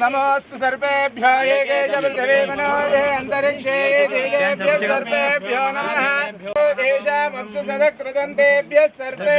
नमोऽस्तु सर्वेभ्यो एके च पृथिवे मनोजे अन्तरिक्षे देवेभ्यः सर्वेभ्यो नमः तेषामप्सु सदकृदन्तेभ्यः सर्वे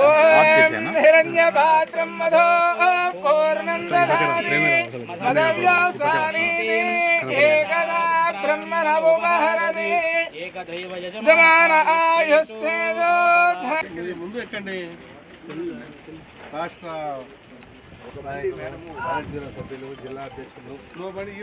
ॐ हिरण्यपात्रं मधो पूर्णं ददाति मदव्यासानीति एकदा ब्रह्मणमुपहरति जमान आयुस्तेजोध ఇది ముందు ఎక్కండి రాష్ట్ర సభ్యులు జిల్లా అధ్యక్షులు నువ్వు బండి ఈ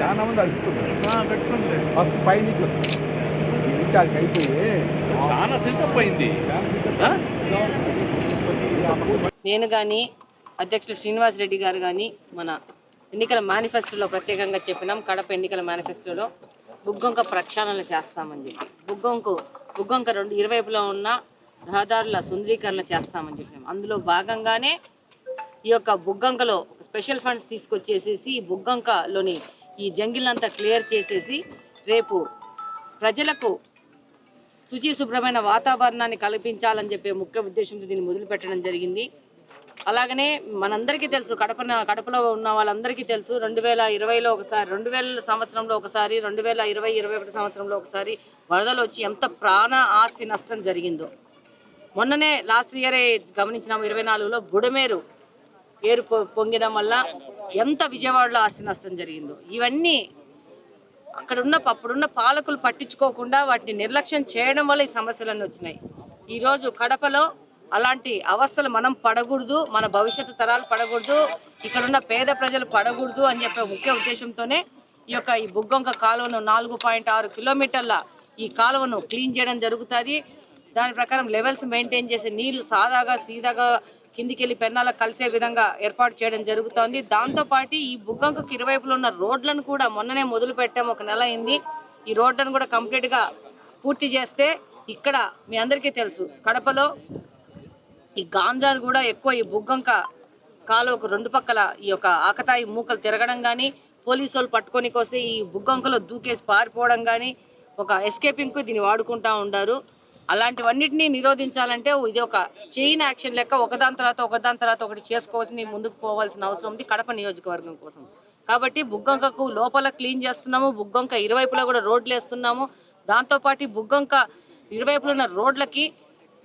చాలా మంది అడుగుతున్నారు ఫస్ట్ పై నీకు రీఛార్జ్ అయిపోయి. చాలా సెటప్ అయింది. ఆ? నేను కానీ అధ్యక్షుడు శ్రీనివాస్ రెడ్డి గారు కానీ మన ఎన్నికల మేనిఫెస్టోలో ప్రత్యేకంగా చెప్పినాం. కడప ఎన్నికల మేనిఫెస్టోలో బుగ్గొంక ప్రక్షాళన చేస్తామని చెప్పి. బుగ్గొంకు బుగ్గొంక రెండు ఇరువైపులో ఉన్న రహదారుల సుందరీకరణ చేస్తామని చెప్పినాం. అందులో భాగంగానే ఈ యొక్క బుగ్గంకలో స్పెషల్ ఫండ్స్ తీసుకొచ్చేసేసి ఈ బుగ్గంకలోని ఈ జంగిల్నంతా క్లియర్ చేసేసి రేపు ప్రజలకు శుచి శుభ్రమైన వాతావరణాన్ని కల్పించాలని చెప్పే ముఖ్య ఉద్దేశంతో దీన్ని మొదలుపెట్టడం జరిగింది. అలాగనే మనందరికీ తెలుసు కడప కడపలో ఉన్న వాళ్ళందరికీ తెలుసు రెండు వేల ఇరవైలో ఒకసారి రెండు వేల సంవత్సరంలో ఒకసారి రెండు వేల ఇరవై ఇరవై ఒకటి సంవత్సరంలో ఒకసారి వరదలు వచ్చి ఎంత ప్రాణ ఆస్తి నష్టం జరిగిందో. మొన్ననే లాస్ట్ ఇయరే గమనించినాము ఇరవై నాలుగులో బుడమేరు ఏరు పొ- పొంగడం వల్ల ఎంత విజయవాడలో ఆస్తి నష్టం జరిగిందో. ఇవన్నీ అక్కడున్న అప్పుడున్న పాలకులు పట్టించుకోకుండా వాటిని నిర్లక్ష్యం చేయడం వల్ల ఈ సమస్యలన్నీ వచ్చినాయి. ఈరోజు కడపలో అలాంటి అవస్థలు మనం పడకూడదు మన భవిష్యత్తు తరాలు పడకూడదు ఇక్కడున్న పేద ప్రజలు పడకూడదు అని చెప్పే ముఖ్య ఉద్దేశంతోనే ఈ యొక్క ఈ బుగ్గొంక కాలువను నాలుగు పాయింట్ ఆరు కిలోమీటర్ల ఈ కాలువను క్లీన్ చేయడం జరుగుతుంది. దాని ప్రకారం లెవెల్స్ మెయింటైన్ చేసే నీళ్ళు సాదాగా సీదాగా కిందికి వెళ్ళి పెన్నాల కలిసే విధంగా ఏర్పాటు చేయడం జరుగుతోంది. దాంతోపాటు ఈ బుగ్గంకు ఇరువైపులో ఉన్న రోడ్లను కూడా మొన్ననే మొదలు పెట్టాము. ఒక నెల అయింది. ఈ రోడ్లను కూడా కంప్లీట్గా పూర్తి చేస్తే ఇక్కడ మీ అందరికీ తెలుసు కడపలో ఈ గాంజాలు కూడా ఎక్కువ ఈ బుగ్గంక కాలువకు రెండు పక్కల ఈ యొక్క ఆకతాయి మూకలు తిరగడం కానీ పోలీసు వాళ్ళు పట్టుకొని కోసి ఈ బుగ్గంకలో దూకేసి పారిపోవడం కానీ ఒక ఎస్కేపింగ్కు దీన్ని వాడుకుంటా ఉండారు. అలాంటివన్నిటినీ నిరోధించాలంటే ఇది ఒక చైన్ యాక్షన్ లెక్క. ఒకదాని తర్వాత ఒకదాని తర్వాత ఒకటి చేసుకోవాల్సింది ముందుకు పోవాల్సిన అవసరం ఉంది కడప నియోజకవర్గం కోసం. కాబట్టి బుగ్గంకకు లోపల క్లీన్ చేస్తున్నాము బుగ్గంక ఇరువైపులా కూడా రోడ్లు వేస్తున్నాము. దాంతోపాటు బుగ్గంక ఇరువైపులు ఉన్న రోడ్లకి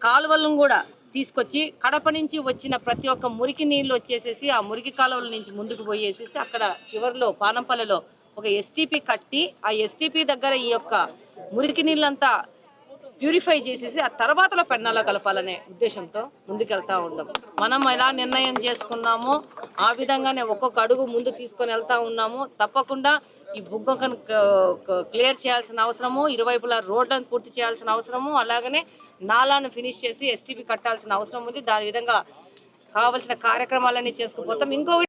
కాలువలను కూడా తీసుకొచ్చి కడప నుంచి వచ్చిన ప్రతి ఒక్క మురికి నీళ్ళు వచ్చేసేసి ఆ మురికి కాలువల నుంచి ముందుకు పోయేసేసి అక్కడ చివరిలో పానంపల్లెలో ఒక ఎస్టీపీ కట్టి ఆ ఎస్టీపీ దగ్గర ఈ యొక్క మురికి నీళ్ళంతా ప్యూరిఫై చేసేసి ఆ తర్వాతలో పెన్నాలో కలపాలనే ఉద్దేశంతో ముందుకెళ్తా ఉండం. మనం ఎలా నిర్ణయం చేసుకున్నామో ఆ విధంగానే ఒక్కొక్క అడుగు ముందు తీసుకొని వెళ్తా ఉన్నాము. తప్పకుండా ఈ బుగ్గను క్లియర్ చేయాల్సిన అవసరము ఇరువైపులా రోడ్లను పూర్తి చేయాల్సిన అవసరము అలాగనే నాలాను ఫినిష్ చేసి ఎస్టీపీ కట్టాల్సిన అవసరం ఉంది. దాని విధంగా కావలసిన కార్యక్రమాలన్నీ చేసుకుపోతాం. ఇంకొకటి